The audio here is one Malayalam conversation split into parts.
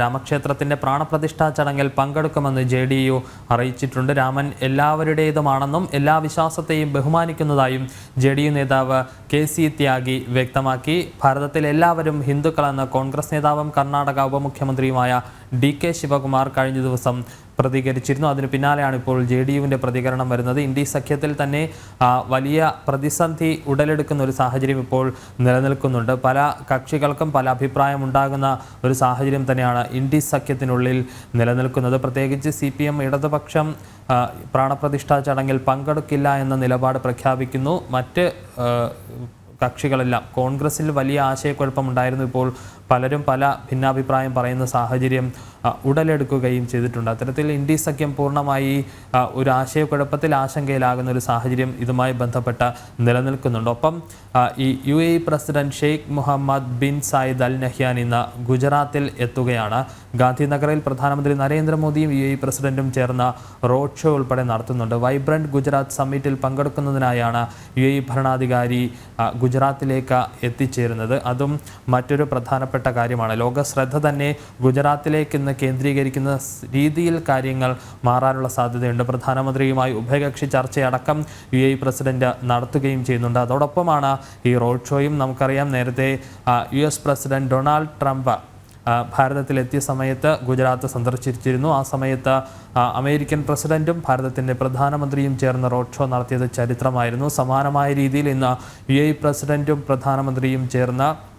രാമക്ഷേത്രത്തിന്റെ പ്രാണപ്രതിഷ്ഠാ ചടങ്ങിൽ പങ്കെടുക്കുമെന്ന് ജെ ഡി യു അറിയിച്ചിട്ടുണ്ട്. രാമൻ എല്ലാവരുടേതുമാണെന്നും എല്ലാ വിശ്വാസത്തെയും ബഹുമാനിക്കുന്നതായും ജെ ഡി യു നേതാവ് കെ സി ത്യാഗി വ്യക്തമാക്കി. ഭാരതത്തിൽ എല്ലാവരും ഹിന്ദുക്കളെന്ന് കോൺഗ്രസ് നേതാവും കർണാടക ഉപമുഖ്യമന്ത്രിയുമായ ഡി കെ ശിവകുമാർ കഴിഞ്ഞ ദിവസം പ്രതികരിച്ചിരുന്നു. അതിന് പിന്നാലെയാണ് ഇപ്പോൾ ജെ ഡി യുവിന്റെ പ്രതികരണം വരുന്നത്. ഇന്ത്യ സഖ്യത്തിൽ തന്നെ വലിയ പ്രതിസന്ധി ഉടലെടുക്കുന്ന ഒരു സാഹചര്യം ഇപ്പോൾ നിലനിൽക്കുന്നുണ്ട്. പല കക്ഷികൾക്കും പല അഭിപ്രായം ഉണ്ടാകുന്ന ഒരു സാഹചര്യം തന്നെയാണ് ഇന്ത്യ സഖ്യത്തിനുള്ളിൽ നിലനിൽക്കുന്നത്. പ്രത്യേകിച്ച് സി പി എം ഇടതുപക്ഷം പ്രാണപ്രതിഷ്ഠാ ചടങ്ങിൽ പങ്കെടുക്കില്ല എന്ന നിലപാട് പ്രഖ്യാപിക്കുന്നു. മറ്റ് കക്ഷികളെല്ലാം കോൺഗ്രസിൽ വലിയ ആശയക്കുഴപ്പമുണ്ടായിരുന്നു ഇപ്പോൾ പലരും പല ഭിന്നാഭിപ്രായം പറയുന്ന സാഹചര്യം ഉടലെടുക്കുകയും ചെയ്തിട്ടുണ്ട്. അത്തരത്തിൽ ഇന്ത്യ സഖ്യം പൂർണമായി ഒരു ആശയക്കുഴപ്പത്തിൽ ആശങ്കയിലാകുന്ന ഒരു സാഹചര്യം ഇതുമായി ബന്ധപ്പെട്ട നിലനിൽക്കുന്നുണ്ട്. ഒപ്പം ഈ U A president Sheikh Mohammed bin Zayed Al Nahyan ഇന്ന് ഗുജറാത്തിൽ എത്തുകയാണ്. ഗാന്ധിനഗറിൽ പ്രധാനമന്ത്രി നരേന്ദ്രമോദിയും യു എ പ്രസിഡന്റും ചേർന്ന റോഡ് ഷോ ഉൾപ്പെടെ നടത്തുന്നുണ്ട്. വൈബ്രന്റ് ഗുജറാത്ത് സമ്മിറ്റിൽ പങ്കെടുക്കുന്നതിനായാണ് യു എ ഭരണാധികാരി ഗുജറാത്തിലേക്ക് എത്തിച്ചേരുന്നത്. അതും മറ്റൊരു പ്രധാനപ്പെട്ട കാര്യമാണ്. ലോക ശ്രദ്ധ തന്നെ ഗുജറാത്തിലേക്ക് ഇന്ന് കേന്ദ്രീകരിക്കുന്ന രീതിയിൽ കാര്യങ്ങൾ മാറാനുള്ള സാധ്യതയുണ്ട്. പ്രധാനമന്ത്രിയുമായി ഉഭയകക്ഷി ചർച്ചയടക്കം യു എ പ്രസിഡന്റ് നടത്തുകയും ചെയ്യുന്നുണ്ട്. അതോടൊപ്പമാണ് ഈ റോഡ് ഷോയും നമുക്കറിയാം. നേരത്തെ U S president Donald Trump ഭാരതത്തിലെത്തിയ സമയത്ത് ഗുജറാത്ത് സന്ദർശിച്ചിരുന്നു. ആ സമയത്ത് അമേരിക്കൻ പ്രസിഡന്റും ഭാരതത്തിന്റെ പ്രധാനമന്ത്രിയും ചേർന്ന് റോഡ് ഷോ നടത്തിയത് ചരിത്രമായിരുന്നു. സമാനമായ രീതിയിൽ ഇന്ന് യു എ പ്രസിഡന്റും പ്രധാനമന്ത്രിയും ചേർന്ന്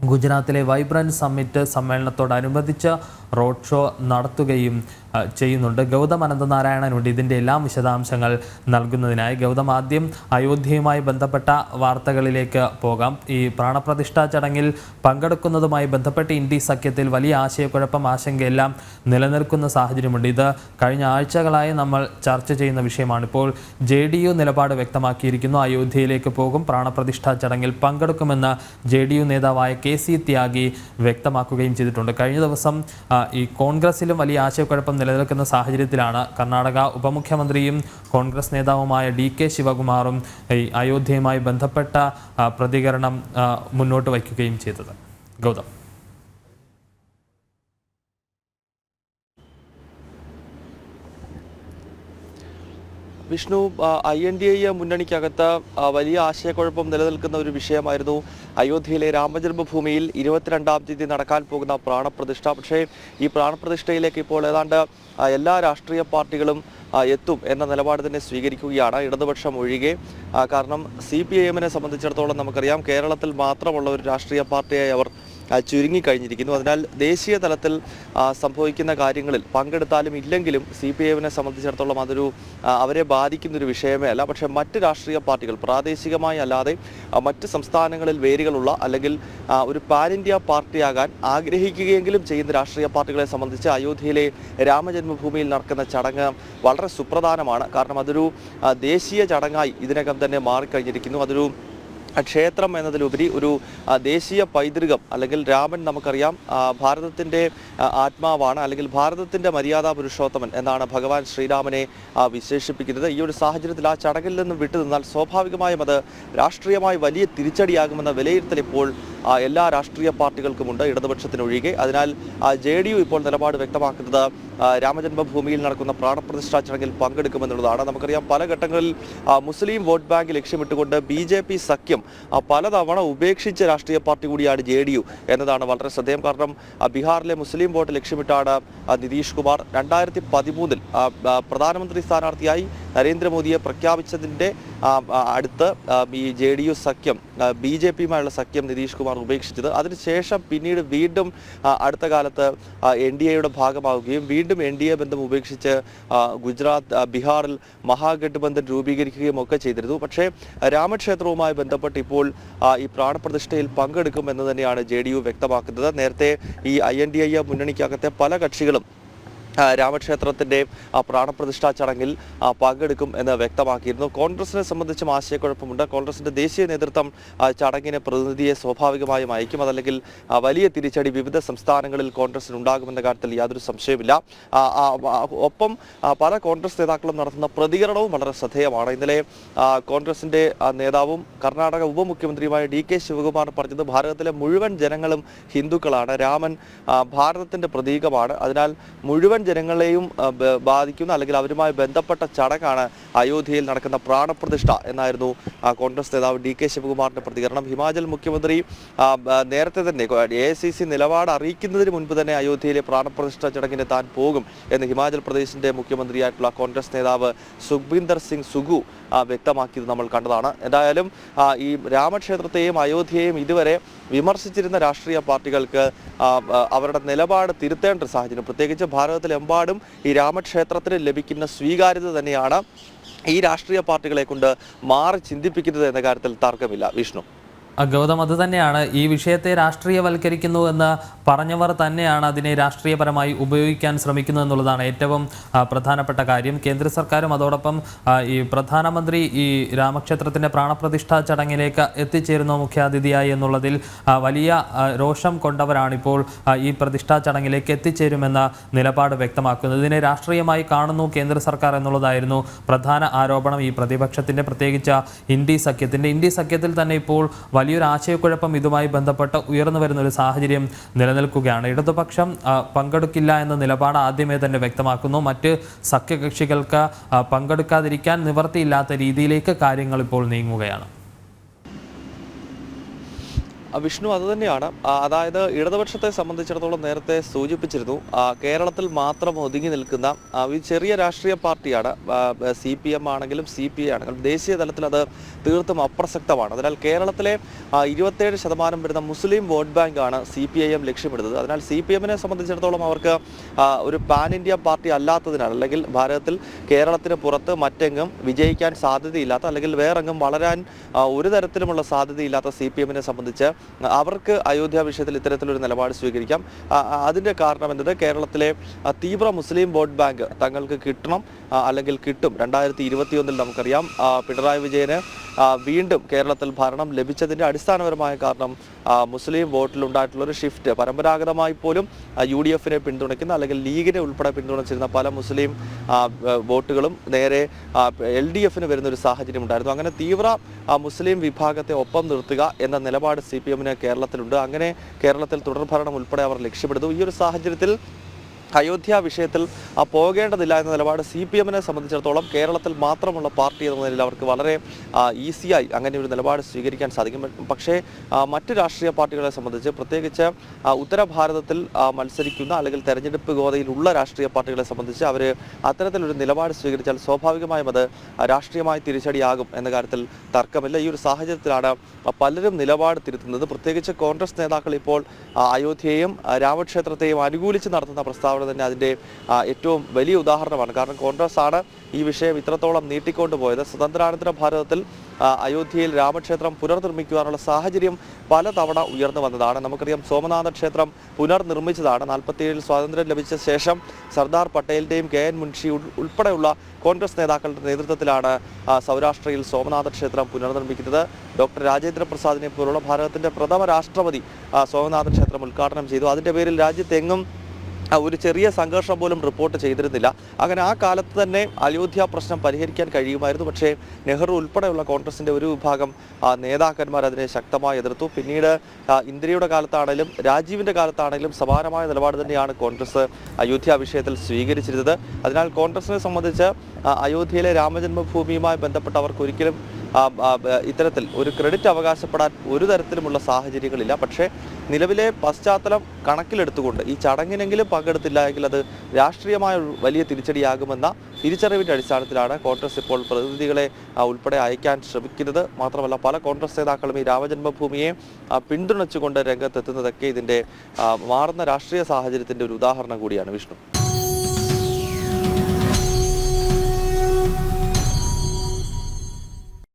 ഗുജറാത്തിലെ വൈബ്രന്റ് സമ്മിറ്റ് സമ്മേളനത്തോടനുബന്ധിച്ച് റോഡ് ഷോ നടത്തുകയും ചെയ്യുന്നുണ്ട്. ഗൗതം അനന്തനാരായണനുണ്ട് ഇതിന്റെ എല്ലാം വിശദാംശങ്ങൾ നൽകുന്നതിനായി ഗൗതം ആദ്യം അയോധ്യയുമായി ബന്ധപ്പെട്ട വാർത്തകളിലേക്ക് പോകാം. ഈ പ്രാണപ്രതിഷ്ഠാ ചടങ്ങിൽ പങ്കെടുക്കുന്നതുമായി ബന്ധപ്പെട്ട് ഇന്ത്യ സഖ്യത്തിൽ വലിയ ആശയക്കുഴപ്പം ആശങ്കയെല്ലാം നിലനിൽക്കുന്ന സാഹചര്യമുണ്ട്. ഇത് കഴിഞ്ഞ ആഴ്ചകളായി നമ്മൾ ചർച്ച ചെയ്യുന്ന വിഷയമാണ് ഇപ്പോൾ ജെ ഡി യു നിലപാട് വ്യക്തമാക്കിയിരിക്കുന്നു. അയോധ്യയിലേക്ക് പോകും. പ്രാണപ്രതിഷ്ഠാ ചടങ്ങിൽ പങ്കെടുക്കുമെന്ന് ജെ ഡി യു നേതാവായ കെ സി ത്യാഗി വ്യക്തമാക്കുകയും ചെയ്തിട്ടുണ്ട്. കഴിഞ്ഞ ദിവസം ഈ കോൺഗ്രസിലും വലിയ ആശയക്കുഴപ്പം നിലനിൽക്കുന്ന സാഹചര്യത്തിലാണ് കർണാടക ഉപമുഖ്യമന്ത്രിയും കോൺഗ്രസ് നേതാവുമായ ഡി കെ ശിവകുമാറും ഈ അയോധ്യയുമായി ബന്ധപ്പെട്ട പ്രതികരണം മുന്നോട്ട് വയ്ക്കുകയും ചെയ്തത്. Gautam. Vishnu I N D A മുന്നണിക്കകത്ത് വലിയ ആശയക്കുഴപ്പം നിലനിൽക്കുന്ന ഒരു വിഷയമായിരുന്നു അയോധ്യയിലെ രാമജന്മഭൂമിയിൽ ഇരുപത്തിരണ്ടാം തീയതി നടക്കാൻ പോകുന്ന പ്രാണപ്രതിഷ്ഠ. പക്ഷേ ഈ പ്രാണപ്രതിഷ്ഠയിലേക്ക് ഇപ്പോൾ ഏതാണ്ട് എല്ലാ രാഷ്ട്രീയ പാർട്ടികളും എത്തും എന്ന നിലപാട് തന്നെ സ്വീകരിക്കുകയാണ്. ഇടതുപക്ഷം ഒഴികെ കാരണം സി പി ഐ എമ്മിനെ സംബന്ധിച്ചിടത്തോളം നമുക്കറിയാം കേരളത്തിൽ മാത്രമുള്ള ഒരു രാഷ്ട്രീയ പാർട്ടിയായി അവർ ചുരുങ്ങിക്കഴിഞ്ഞിരിക്കുന്നു. അതിനാൽ ദേശീയ തലത്തിൽ സംഭവിക്കുന്ന കാര്യങ്ങളിൽ പങ്കെടുത്താലും ഇല്ലെങ്കിലും സി പി എമ്മിനെ സംബന്ധിച്ചിടത്തോളം അതൊരു അവരെ ബാധിക്കുന്നൊരു വിഷയമേ അല്ല. പക്ഷേ മറ്റ് രാഷ്ട്രീയ പാർട്ടികൾ പ്രാദേശികമായി അല്ലാതെ മറ്റ് സംസ്ഥാനങ്ങളിൽ വേരുകളുള്ള അല്ലെങ്കിൽ ഒരു പാൻ ഇന്ത്യ പാർട്ടിയാകാൻ ആഗ്രഹിക്കുകയെങ്കിലും ചെയ്യുന്ന രാഷ്ട്രീയ പാർട്ടികളെ സംബന്ധിച്ച് അയോധ്യയിലെ രാമജന്മഭൂമിയിൽ നടക്കുന്ന ചടങ്ങ് വളരെ സുപ്രധാനമാണ്. കാരണം അതൊരു ദേശീയ ചടങ്ങായി ഇതിനകം തന്നെ മാറിക്കഴിഞ്ഞിരിക്കുന്നു. അതൊരു ക്ഷേത്രം എന്നതിലുപരി ഒരു ദേശീയ പൈതൃകം അല്ലെങ്കിൽ രാമൻ നമുക്കറിയാം ഭാരതത്തിന്റെ ആത്മാവാണ് അല്ലെങ്കിൽ ഭാരതത്തിന്റെ മര്യാദാ പുരുഷോത്തമൻ എന്നാണ് ഭഗവാൻ ശ്രീരാമനെ വിശേഷിപ്പിക്കുന്നത്. ഈ ഒരു സാഹചര്യത്തിൽ ആ ചടങ്ങിൽ നിന്നും വിട്ടുനിന്നാൽ സ്വാഭാവികമായും അത് രാഷ്ട്രീയമായി വലിയ തിരിച്ചടിയാകുമെന്ന വിലയിരുത്തൽ ഇപ്പോൾ എല്ലാ രാഷ്ട്രീയ പാർട്ടികൾക്കുമുണ്ട് ഇടതുപക്ഷത്തിനൊഴികെ. അതിനാൽ ജെ ഡി യു ഇപ്പോൾ നിലപാട് വ്യക്തമാക്കുന്നത് രാമജന്മഭൂമിയിൽ നടക്കുന്ന പ്രാണപ്രതിഷ്ഠാ ചടങ്ങിൽ പങ്കെടുക്കുമെന്നുള്ളതാണ്. നമുക്കറിയാം പല ഘട്ടങ്ങളിൽ മുസ്ലിം വോട്ട് ബാങ്ക് ലക്ഷ്യമിട്ടുകൊണ്ട് ബി ജെ പി സഖ്യം പലതവണ ഉപേക്ഷിച്ച രാഷ്ട്രീയ പാർട്ടി കൂടിയാണ് ജെ ഡി യു എന്നതാണ് വളരെ ശ്രദ്ധേയം. കാരണം ബീഹാറിലെ മുസ്ലിം വോട്ട് ലക്ഷ്യമിട്ടാണ് നിതീഷ് കുമാർ രണ്ടായിരത്തി പതിമൂന്നിൽ പ്രധാനമന്ത്രി സ്ഥാനാർത്ഥിയായി നരേന്ദ്രമോദിയെ പ്രഖ്യാപിച്ചതിന്റെ അടുത്ത് ഈ ജെ ഡി യു സഖ്യം ബി ജെ പിയുമായുള്ള സഖ്യം നിതീഷ് കുമാർ ഉപേക്ഷിച്ചത്. അതിനുശേഷം പിന്നീട് വീണ്ടും അടുത്ത കാലത്ത് എൻ ഡി എയുടെ ഭാഗമാവുകയും വീണ്ടും എൻ ഡി എ ബന്ധം ഉപേക്ഷിച്ച് ഗുജറാത്ത് ബീഹാറിൽ മഹാഗഠബന്ധൻ രൂപീകരിക്കുകയും ഒക്കെ ചെയ്തിരുന്നു. പക്ഷേ രാമക്ഷേത്രവുമായി ബന്ധപ്പെട്ട് ഇപ്പോൾ ഈ പ്രാണപ്രതിഷ്ഠയിൽ പങ്കെടുക്കുമെന്ന് തന്നെയാണ് ജെ വ്യക്തമാക്കുന്നത്. നേരത്തെ ഈ ഐ എൻ ഡി ഐ മുന്നണിക്കകത്തെ പല കക്ഷികളും ആ, പ്രാണപ്രതിഷ്ഠാ ചടങ്ങിൽ പങ്കെടുക്കും എന്ന് വ്യക്തമാക്കിയിരുന്നു. കോൺഗ്രസിനെ സംബന്ധിച്ചും ആശയക്കുഴപ്പമുണ്ട്. കോൺഗ്രസിന്റെ ദേശീയ നേതൃത്വം ചടങ്ങിന് പ്രതിനിധിയെ സ്വാഭാവികമായും അയക്കും. അതല്ലെങ്കിൽ വലിയ തിരിച്ചടി വിവിധ സംസ്ഥാനങ്ങളിൽ കോൺഗ്രസിന് ഉണ്ടാകുമെന്ന കാര്യത്തിൽ യാതൊരു സംശയമില്ല ഒപ്പം പല കോൺഗ്രസ് നേതാക്കളും നടത്തുന്ന പ്രതികരണവും വളരെ ശ്രദ്ധേയമാണ്. ഇന്നലെ കോൺഗ്രസിന്റെ നേതാവും കർണാടക ഉപമുഖ്യമന്ത്രിയുമായ ഡി കെ ശിവകുമാർ പറഞ്ഞത് ഭാരതത്തിലെ മുഴുവൻ ജനങ്ങളും ഹിന്ദുക്കളാണ്. രാമൻ ഭാരതത്തിന്റെ പ്രതീകമാണ്. അതിനാൽ മുഴുവൻ ജനങ്ങളെയും ആ, ബാധിക്കുന്ന. അല്ലെങ്കിൽ അവരുമായി ബന്ധപ്പെട്ട ചടങ്ങാണ് അയോധ്യയിൽ നടക്കുന്ന പ്രാണപ്രതിഷ്ഠ എന്നായിരുന്നു കോൺഗ്രസ് നേതാവ് ഡി കെ ശിവകുമാറിന്റെ പ്രതികരണം. ഹിമാചൽ മുഖ്യമന്ത്രി നേരത്തെ തന്നെ എ ഐ സി സി നിലപാട് അറിയിക്കുന്നതിന് മുൻപ് തന്നെ അയോധ്യയിലെ പ്രാണപ്രതിഷ്ഠ ചടങ്ങിന് താൻ പോകും എന്ന് ഹിമാചൽ പ്രദേശിന്റെ മുഖ്യമന്ത്രിയായിട്ടുള്ള കോൺഗ്രസ് നേതാവ് സുഖ്ബീന്ദർ സിംഗ് സുഗു വ്യക്തമാക്കിയത് നമ്മൾ കണ്ടതാണ്. എന്തായാലും ഈ രാമക്ഷേത്രത്തെയും അയോധ്യയെയും ഇതുവരെ വിമർശിച്ചിരുന്ന രാഷ്ട്രീയ പാർട്ടികൾക്ക് അവരുടെ നിലപാട് തിരുത്തേണ്ട ഒരു സാഹചര്യം. പ്രത്യേകിച്ച് ഭാരതത്തിലെമ്പാടും ഈ രാമക്ഷേത്രത്തിന് ലഭിക്കുന്ന സ്വീകാര്യത തന്നെയാണ് ഈ രാഷ്ട്രീയ പാർട്ടികളെ കൊണ്ട് മാറി ചിന്തിപ്പിക്കുന്നത് എന്ന കാര്യത്തിൽ തർക്കമില്ല. വിഷ്ണു. ഗൗതം അത് തന്നെയാണ്. ഈ വിഷയത്തെ രാഷ്ട്രീയവൽക്കരിക്കുന്നു എന്ന് പറഞ്ഞവർ തന്നെയാണ് അതിനെ രാഷ്ട്രീയപരമായി ഉപയോഗിക്കാൻ ശ്രമിക്കുന്നു എന്നുള്ളതാണ് ഏറ്റവും പ്രധാനപ്പെട്ട കാര്യം. കേന്ദ്ര സർക്കാരും അതോടൊപ്പം ഈ പ്രധാനമന്ത്രി ഈ രാമക്ഷേത്രത്തിന്റെ പ്രാണപ്രതിഷ്ഠാ ചടങ്ങിലേക്ക് എത്തിച്ചേരുന്നു മുഖ്യാതിഥിയായി എന്നുള്ളതിൽ വലിയ രോഷം കൊണ്ടവരാണിപ്പോൾ ഈ പ്രതിഷ്ഠാ ചടങ്ങിലേക്ക് എത്തിച്ചേരുമെന്ന നിലപാട് വ്യക്തമാക്കുന്നത് ഇതിനെ രാഷ്ട്രീയമായി കാണുന്നു കേന്ദ്ര സർക്കാർ എന്നുള്ളതായിരുന്നു പ്രധാന ആരോപണം. ഈ പ്രതിപക്ഷത്തിന്റെ പ്രത്യേകിച്ച് ഇന്ത്യ സഖ്യത്തിന്റെ ഇന്ത്യ സഖ്യത്തിൽ തന്നെ ഇപ്പോൾ വലിയൊരു ആശയക്കുഴപ്പം ഇതുമായി ബന്ധപ്പെട്ട് ഉയർന്നു വരുന്ന ഒരു സാഹചര്യം നിലനിൽക്കുകയാണ്. ഇടതുപക്ഷം പങ്കെടുക്കില്ല എന്ന നിലപാട് ആദ്യമേ തന്നെ വ്യക്തമാക്കുന്നു. മറ്റ് സഖ്യകക്ഷികൾക്ക് പങ്കെടുക്കാതിരിക്കാൻ നിവർത്തിയില്ലാത്ത രീതിയിലേക്ക് കാര്യങ്ങൾ ഇപ്പോൾ നീങ്ങുകയാണ്. വിഷ്ണു അതുതന്നെയാണ് തന്നെയാണ്. അതായത് ഇടതുപക്ഷത്തെ സംബന്ധിച്ചിടത്തോളം നേരത്തെ സൂചിപ്പിച്ചിരുന്നു കേരളത്തിൽ മാത്രം ഒതുങ്ങി നിൽക്കുന്ന ഒരു ചെറിയ രാഷ്ട്രീയ പാർട്ടിയാണ് സി പി എം ആണെങ്കിലും സി പി ഐ ആണെങ്കിലും ദേശീയ തലത്തിൽ അത് തീർത്തും അപ്രസക്തമാണ്. അതിനാൽ കേരളത്തിലെ ഇരുപത്തേഴ് ശതമാനം വരുന്ന മുസ്ലിം വോട്ട് ബാങ്കാണ് സി പി ഐ എം ലക്ഷ്യമിടുന്നത്. അതിനാൽ സി പി എമ്മിനെ സംബന്ധിച്ചിടത്തോളം അവർക്ക് ഒരു പാൻ ഇന്ത്യ പാർട്ടി അല്ലാത്തതിനാൽ അല്ലെങ്കിൽ ഭാരതത്തിൽ കേരളത്തിന് പുറത്ത് മറ്റെങ്ങും വിജയിക്കാൻ സാധ്യതയില്ലാത്ത അല്ലെങ്കിൽ വേറെങ്ങും വളരാൻ ഒരു തരത്തിലുമുള്ള സാധ്യതയില്ലാത്ത സി പി എമ്മിനെ സംബന്ധിച്ച് അവർക്ക് അയോധ്യ വിഷയത്തിൽ ഇത്തരത്തിലൊരു നിലപാട് സ്വീകരിക്കാം. അതിന്റെ കാരണം എന്നത് കേരളത്തിലെ തീവ്ര മുസ്ലിം വോട്ട് ബാങ്ക് തങ്ങൾക്ക് കിട്ടണം അല്ലെങ്കിൽ കിട്ടും. രണ്ടായിരത്തി ഇരുപത്തിയൊന്നിൽ നമുക്കറിയാം പിണറായി വിജയന് വീണ്ടും കേരളത്തിൽ ഭരണം ലഭിച്ചതിന്റെ അടിസ്ഥാനപരമായ കാരണം മുസ്ലിം വോട്ടിലുണ്ടായിട്ടുള്ളൊരു ഷിഫ്റ്റ് പരമ്പരാഗതമായി പോലും യു ഡി എഫിനെ പിന്തുണയ്ക്കുന്ന അല്ലെങ്കിൽ ലീഗിനെ ഉൾപ്പെടെ പിന്തുണച്ചിരുന്ന പല മുസ്ലിം വോട്ടുകളും നേരെ എൽ ഡി എഫിന് വരുന്ന ഒരു സാഹചര്യം ഉണ്ടായിരുന്നു. അങ്ങനെ തീവ്ര മുസ്ലിം വിഭാഗത്തെ ഒപ്പം നിർത്തുക എന്ന നിലപാട് സി പി എമ്മിന് കേരളത്തിലുണ്ട്. അങ്ങനെ കേരളത്തിൽ തുടർഭരണം ഉൾപ്പെടെ അവർ ലക്ഷ്യപ്പെടുന്നു ഈ ഒരു സാഹചര്യത്തിൽ അയോധ്യ വിഷയത്തിൽ പോകേണ്ടതില്ല എന്ന നിലപാട് സി പി എമ്മിനെ സംബന്ധിച്ചിടത്തോളം കേരളത്തിൽ മാത്രമുള്ള പാർട്ടി എന്ന നിലയിൽ അവർക്ക് വളരെ ഈസിയായി അങ്ങനെ ഒരു നിലപാട് സ്വീകരിക്കാൻ സാധിക്കും. പക്ഷേ മറ്റ് രാഷ്ട്രീയ പാർട്ടികളെ സംബന്ധിച്ച് പ്രത്യേകിച്ച് ഉത്തരഭാരതത്തിൽ മത്സരിക്കുന്ന അല്ലെങ്കിൽ തെരഞ്ഞെടുപ്പ് ഗോതയിലുള്ള രാഷ്ട്രീയ പാർട്ടികളെ സംബന്ധിച്ച് അവർ അത്തരത്തിലൊരു നിലപാട് സ്വീകരിച്ചാൽ സ്വാഭാവികമായും അത് രാഷ്ട്രീയമായി തിരിച്ചടിയാകും എന്ന കാര്യത്തിൽ തർക്കമില്ല. ഈ ഒരു സാഹചര്യത്തിലാണ് പലരും നിലപാട് തിരുത്തുന്നത്. പ്രത്യേകിച്ച് കോൺഗ്രസ് നേതാക്കൾ ഇപ്പോൾ അയോധ്യയെയും രാമക്ഷേത്രത്തെയും അനുകൂലിച്ച് നടത്തുന്ന പ്രസ്താവന തന്നെ അതിന്റെ ഏറ്റവും വലിയ ഉദാഹരണമാണ്. കാരണം കോൺഗ്രസ് ആണ് ഈ വിഷയം ഇത്രത്തോളം നീട്ടിക്കൊണ്ടുപോയത്. സ്വതന്ത്രാനന്തര ഭാരതത്തിൽ അയോധ്യയിൽ രാമക്ഷേത്രം പുനർനിർമ്മിക്കുവാനുള്ള സാഹചര്യം പലതവണ ഉയർന്നു വന്നതാണ്. നമുക്കറിയാം സോമനാഥ ക്ഷേത്രം പുനർനിർമ്മിച്ചതാണ്. നാൽപ്പത്തിയേഴിൽ സ്വാതന്ത്ര്യം ലഭിച്ച ശേഷം സർദാർ പട്ടേലിന്റെയും കെ എൻ മുൻഷി ഉൾപ്പെടെയുള്ള കോൺഗ്രസ് നേതാക്കളുടെ നേതൃത്വത്തിലാണ് സൗരാഷ്ട്രയിൽ സോമനാഥ ക്ഷേത്രം പുനർനിർമ്മിക്കുന്നത്. ഡോക്ടർ രാജേന്ദ്ര പ്രസാദിനെ പോലുള്ള ഭാരതത്തിന്റെ പ്രഥമ രാഷ്ട്രപതി സോമനാഥ ക്ഷേത്രം ഉദ്ഘാടനം ചെയ്തു. അതിന്റെ പേരിൽ രാജ്യത്തെങ്ങും ഒരു ചെറിയ സംഘർഷം പോലും റിപ്പോർട്ട് ചെയ്തിരുന്നില്ല. അങ്ങനെ ആ കാലത്ത് തന്നെ അയോധ്യ പ്രശ്നം പരിഹരിക്കാൻ കഴിയുമായിരുന്നു. പക്ഷേ നെഹ്റു ഉൾപ്പെടെയുള്ള കോൺഗ്രസിന്റെ ഒരു വിഭാഗം നേതാക്കന്മാർ അതിനെ ശക്തമായി എതിർത്തു. പിന്നീട് ഇന്ദിരയുടെ കാലത്താണെങ്കിലും രാജീവിന്റെ കാലത്താണെങ്കിലും സമാനമായ നിലപാട് തന്നെയാണ് കോൺഗ്രസ് അയോധ്യ വിഷയത്തിൽ സ്വീകരിച്ചിരുന്നത്. അതിനാൽ കോൺഗ്രസിനെ സംബന്ധിച്ച് അയോധ്യയിലെ രാമജന്മഭൂമിയുമായി ബന്ധപ്പെട്ട് അവർക്ക് ഒരിക്കലും ഇത്തരത്തിൽ ഒരു ക്രെഡിറ്റ് അവകാശപ്പെടാൻ ഒരു തരത്തിലുമുള്ള സാഹചര്യങ്ങളില്ല. പക്ഷേ നിലവിലെ പശ്ചാത്തലം കണക്കിലെടുത്തുകൊണ്ട് ഈ ചടങ്ങിനെങ്കിലും പങ്കെടുത്തില്ല എങ്കിൽ അത് രാഷ്ട്രീയമായ വലിയ തിരിച്ചടിയാകുമെന്ന തിരിച്ചറിവിന്റെ അടിസ്ഥാനത്തിലാണ് കോൺഗ്രസ് ഇപ്പോൾ പ്രതിനിധികളെ ഉൾപ്പെടെ അയക്കാൻ ശ്രമിക്കുന്നത്. മാത്രമല്ല പല കോൺഗ്രസ് നേതാക്കളും ഈ രാമജന്മഭൂമിയെ പിന്തുണച്ചുകൊണ്ട് രംഗത്തെത്തുന്നതൊക്കെ ഇതിന്റെ മാറുന്ന രാഷ്ട്രീയ സാഹചര്യത്തിന്റെ ഒരു ഉദാഹരണം കൂടിയാണ് വിഷ്ണു.